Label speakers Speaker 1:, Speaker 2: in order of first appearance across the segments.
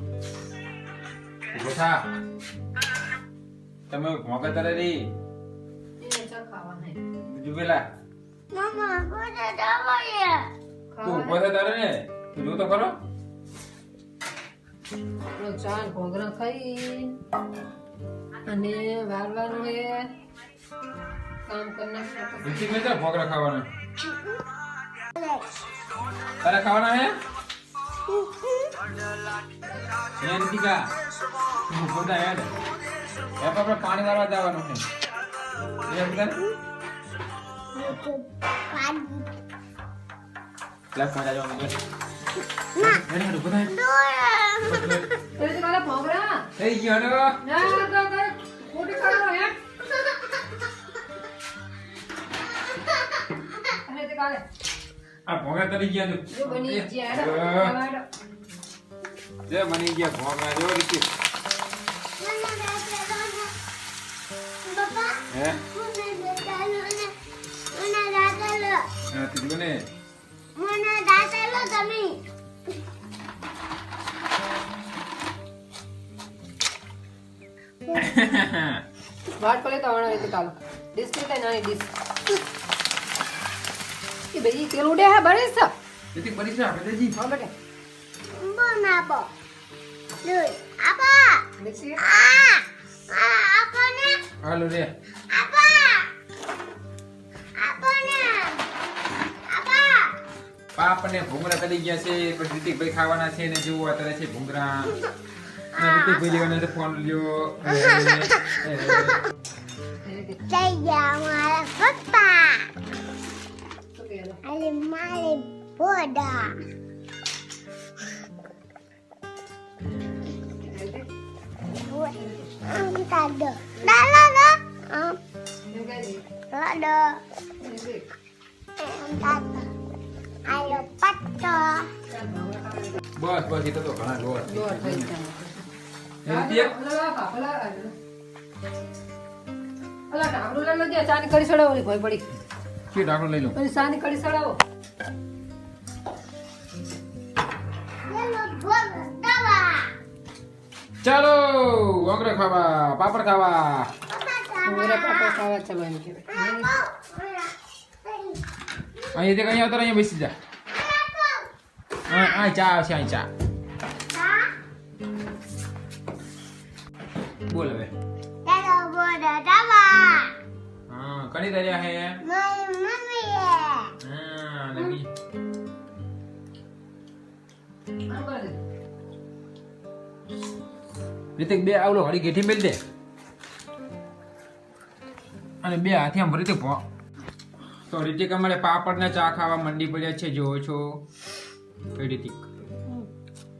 Speaker 1: ઊભો થા. તમે મોકે તરે રી.
Speaker 2: એને ચા ખાવા હે
Speaker 1: બીજું પેલા. તું ઊભો થા તારે ને? તું જો તો ખરો.
Speaker 2: આપણો ચા ઘોઘરા ખાઈ અને વારવાનું હે કામ
Speaker 1: કરના ભોગરા ખાવાના? તારે ખાવાના હે? તું ઊભો થા હેડ એ આપણે પાણી વાળવા જવાનું છે. એ બધા લે પાણી જવાનું છે હેડ હેડ ઊભો હેડ.
Speaker 2: તો એ તમારા
Speaker 1: થઈ ગયો ને
Speaker 2: ના ના ના. ના ખોટી ખાવાનો હે તે કાલે
Speaker 1: આ ભોગા તરી ગયા
Speaker 2: જો બની ગયા.
Speaker 1: જે બની ગયા ભોગા જો ઋતિક હે?
Speaker 3: મને દાદાલો ને મને દાદાલો
Speaker 1: હા, તું ને.
Speaker 3: મને દાદાલો તમે
Speaker 2: વાટ પડે તો આવવાનો તો કાલો ડીશ નાની ડીશ ભાઈ તેલ ઉડે હે બરે છે.
Speaker 1: ઋતિક બરી છે આપણે જી
Speaker 2: હા બેટા
Speaker 3: બનાવો દૂધ આપા.
Speaker 2: દેખી
Speaker 3: આ આ આપને.
Speaker 1: હાલો રે.
Speaker 3: આપા. આપને. આપા.
Speaker 1: પાપ ને ભૂંગળા તરી ગયા છે પછી ઋતિકભાઈ ખાવાના છે ને જેવું અત્યારે છે ભૂંગરા ઋતિકભાઈ લેવાના છે ફોન લ્યો.
Speaker 3: જઈ ગયા મારા પપ્પા.
Speaker 2: શું કહે લો?
Speaker 3: અરે મારે બોડા આમ કાઢો દાદા દા આમ
Speaker 2: એમ કહી દે.
Speaker 3: દાદો
Speaker 2: એમ કહી.
Speaker 3: આમ દાદા આયો પટ્ટો
Speaker 2: ચાલ, ભાવના ખાવા દે.
Speaker 1: બસ બસ એ તો તો ઘણા જોર
Speaker 2: દોઢ થઈ જાય.
Speaker 1: ઋતિક
Speaker 2: ઓલા લાવ, ઓલા લાવ. ઓલા ઢાંકણું લઈ લેજે, ચાની કઢી સડાવો ઓલી ભોંય પડી.
Speaker 1: કે ડાકલો લઈ લો
Speaker 2: ઓલી ચાની કઢી સડાવો.
Speaker 3: લેલો બોલ દવા
Speaker 1: ચાલો ભૂંગળા ખાવા પાપડ ખાવા
Speaker 2: ભૂંગળા પાપડ ખાવા ચાલો એમ કહેવાય.
Speaker 1: અહીંયાથી કઈ આવતા અહીંયા બેસી જા હા આ ચા આવશે અહીં ચા બોલ હવે
Speaker 3: લેલો બોલ દવા
Speaker 1: હા કણી દરિયા હે
Speaker 3: મારી મમ્મી
Speaker 1: હા રીતિક બે આવલો હળી ગેઠી મેલ દે. અને બે હાથી આમ રીતે ભો. તો રીતિક અમારે પાપડ ને ચા ખાવા મંડી પડ્યા છે જોવો છો. કઈ રીતિક.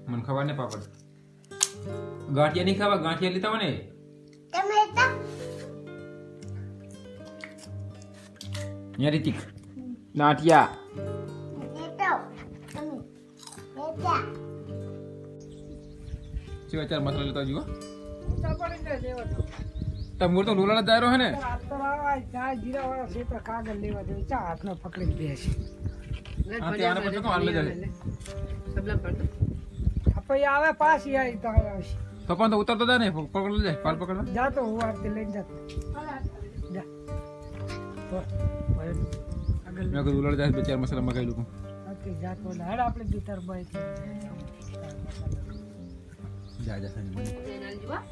Speaker 1: મને ખબર ને પાપડ. ગાંઠિયા નહીં ખાવા? ગાંઠિયા લીધા ને? અહીંયા રીતિક. ગાંઠિયા.
Speaker 3: લેતા
Speaker 1: મસાલા લેતા જુઓ તમે તો લોલાના દાયરો હે ને?
Speaker 2: લે,
Speaker 1: હા, તે આને
Speaker 2: ભણ્યા
Speaker 1: પછી તો હાલ લઈ જાય.
Speaker 2: લે. ડબલા પડતો.
Speaker 4: આવે પાછી આવી તો આવશે.
Speaker 1: તો પણ તો ઉતરતો જાય ને પકડ જાય પાલ
Speaker 4: હું લઈને જાતો જા. આગળ
Speaker 1: મેં કીધું ઉલાડ જાય બે ચાર મસાલા મગાવી લઉં.
Speaker 4: નથી તો લાડ આપણે ગીતર બાઈ
Speaker 1: જા જા